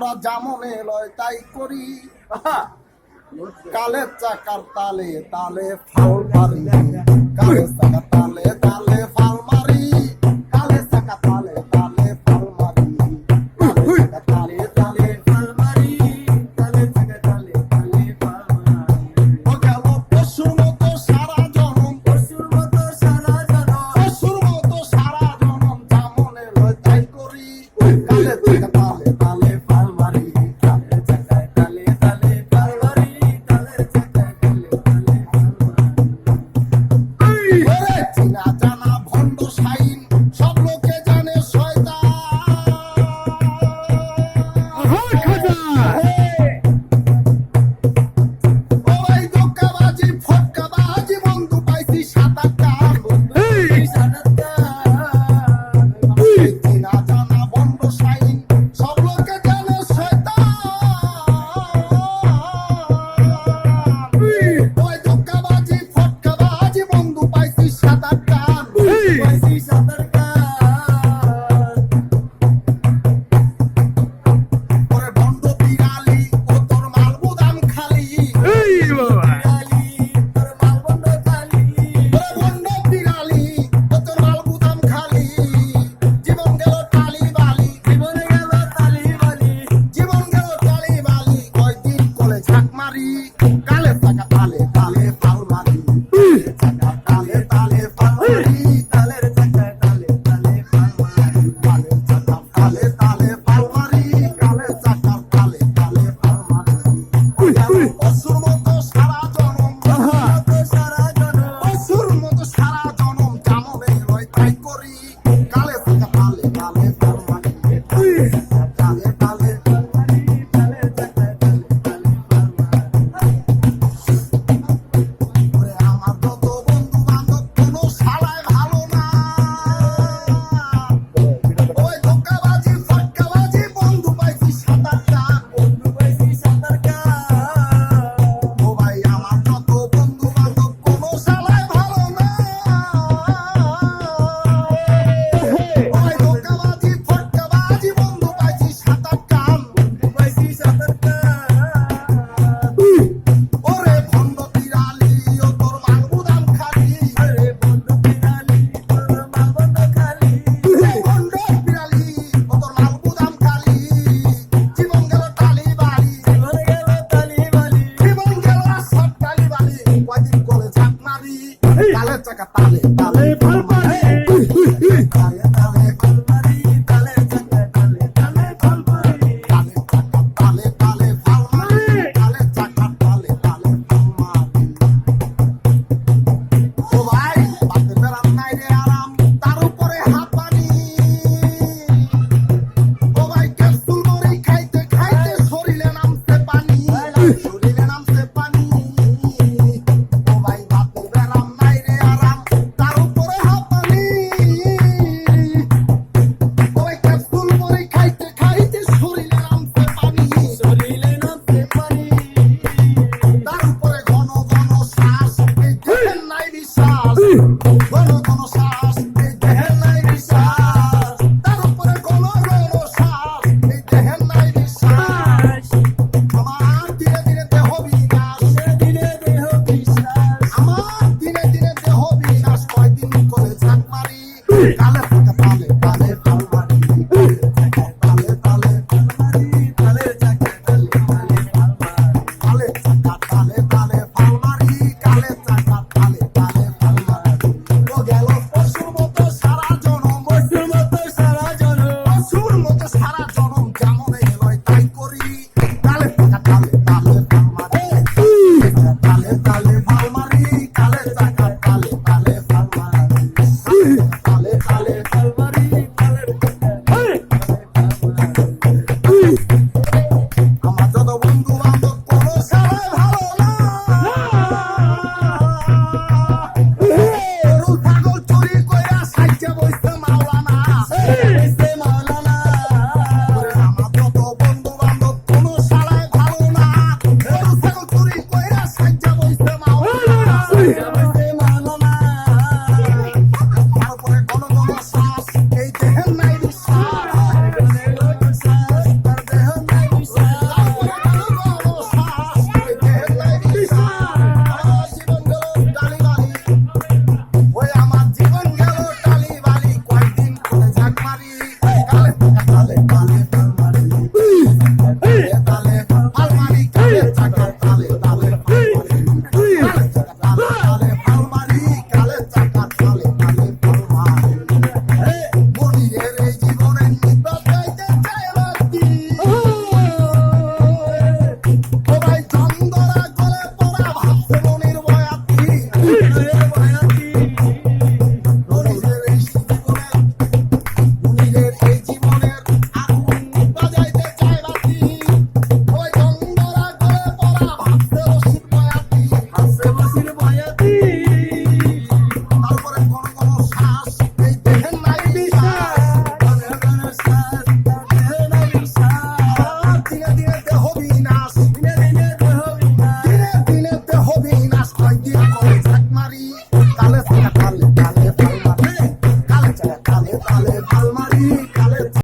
আমরা যেমন লয় তাই করি। কালের চাকার তালে তালে ফাউল পারি। কালের চাকার así, dale. Vamos, a vamos.